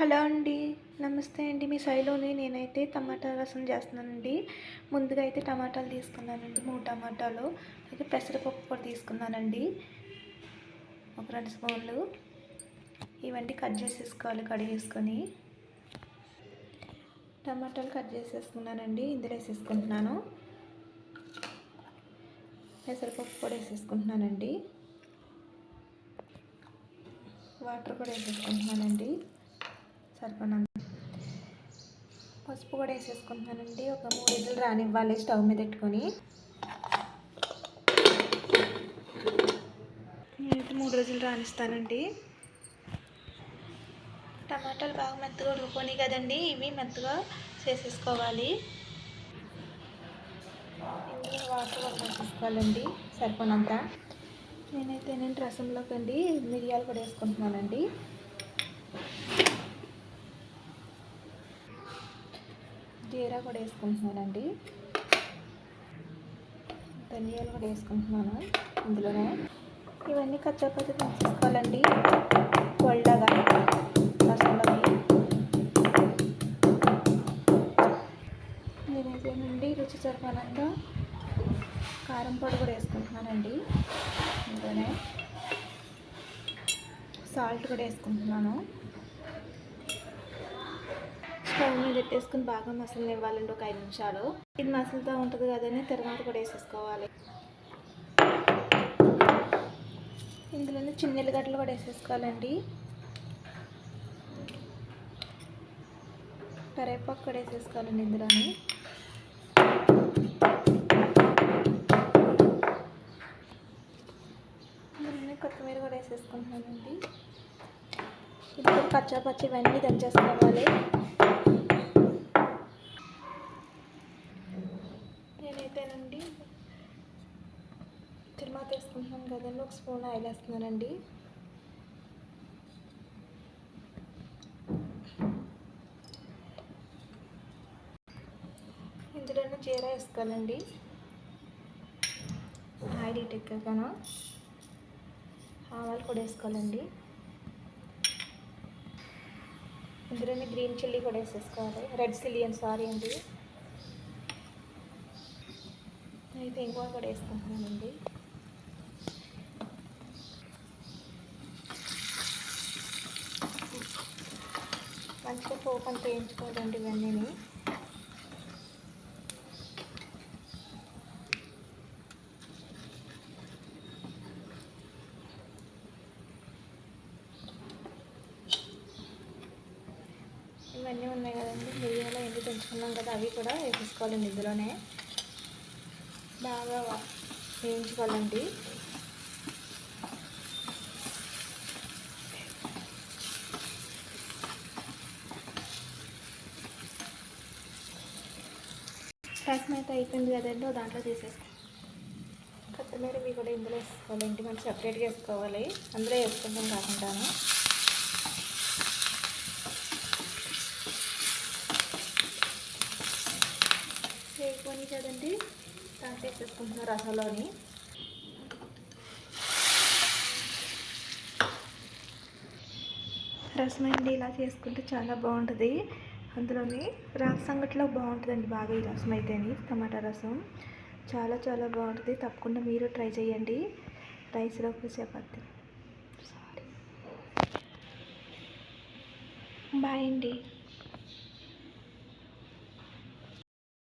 Hello అండి. నమస్తే అండి. మీ శైలోని నేనైతే టమాటా రసం చేస్తున్నానండి. ముందుగా అయితే టమాటాలు తీసుకున్నానండి. మూడు టమాటాలు. అయితే పెసరపప్పు కూడా తీసుకున్నానండి. ఒక రెండు స్పూన్లు. ఇవన్నీ కట్ చేసేసుకోవాలి కడిగేసుకొని. టమాటాలు కట్ చేసేసుకున్నానండి. ఇందులో వేసేసుకుంటున్నాను. పెసరపప్పు కూడా వేసేసుకుంటున్నానండి. వాటర్ కూడా వేసేసుకుంటున్నానండి. సరిపడినంత పసుపు కూడా వేసేసుకుంటున్నానండి ఒక మూడు ఇడ్లు రానివ్వాలి స్టవ్ మీద పెట్టుకొని. నేనైతే మూడు రోజులు రానిస్తానండి. టమాటాలు బాగా మెత్తగా ఉడుకొని కదండి. ఇవి మెత్తగా చేసేసుకోవాలి. ఇందులో వాటర్ వేసేసుకోవాలండి సరిపోనంత. నేనైతే నేను రసంలోకి అండి మిరియాలు కూడా వేసుకుంటున్నానండి. జీరా కూడా వేసుకుంటున్నానండి. ధనియాలు కూడా వేసుకుంటున్నాను ఇందులోనే. ఇవన్నీ కచ్చపచ్చి తీసుకోవాలండి కొల్లగా రసంలోకి. నేనైతేనండి రుచి సరిపడంగా కారం పొడి కూడా వేసుకుంటున్నానండి. ఇందులోనే సాల్ట్ కూడా వేసుకుంటున్నాను. స్టవ్ మీద పెట్టేసుకుని బాగా మసలు ఇవ్వాలండి ఒక ఐదు నిమిషాలు. ఇది మసలుతో ఉంటుంది కదని తర్వాత కూడా వేసేసుకోవాలి. ఇందులోనే చిన్న ఎల్లిగడ్డలు కూడా వేసేసుకోవాలండి. కరేపాకు కూడా వేసేసుకోవాలండి ఇందులోని. ఇందులోనే కొత్తిమీర కూడా వేసేసుకుంటున్నానండి. ఇప్పుడు పచ్చా పచ్చి ఇవన్నీ దంచేసుకోవాలి నేనైతేనండి తిరుమల వేసుకుంటున్నాను కదండి ఒక స్పూన్ ఆయిల్ వేస్తున్నానండి ఇందులోనే జీర వేసుకోవాలండి. ఆయిల్ ఎక్కాకన ఆవాలు కూడా వేసుకోవాలండి. ఇందులోనే గ్రీన్ చిల్లీ కూడా వేసేసుకోవాలి. రెడ్ చిల్లీ అని సారీ అండి. అయితే ఇంకో కూడా వేసుకుంటున్నానండి. మంచిగా పోపు అంతా వేయించుకోవాలండి ఇవన్నీ ఇవన్నీ ఉన్నాయి కదండి. మిరియాలు ఎన్ని తెంచుకున్నాం కదా అవి కూడా వేసేసుకోవాలండి ఇందులోనే. బాగా వేయించుకోవాలండి. రసం అయితే అయిపోయింది కదండి దాంట్లో తీసేసుకో. కొత్తిమీర ఇవి కూడా ఇందులో వేసుకోవాలి ఇంటి మనం సపరేట్గా వేసుకోవాలి. అందులో వేసుకుంటాం కాకుండాను. వేసుకొని కదండి దాంట్లో వేసేసుకుంటున్నాం రసంలోని. రసం అండి ఇలా చేసుకుంటే చాలా బాగుంటుంది. అందులోని రాగి సంగట్లో బాగుంటుందండి బాగా ఈ రసం అయితేని టమాటా రసం. చాలా చాలా బాగుంటుంది. తప్పకుండా మీరు ట్రై చేయండి. రైస్లోకి చపాతి. సారీ. బాయ్ అండి.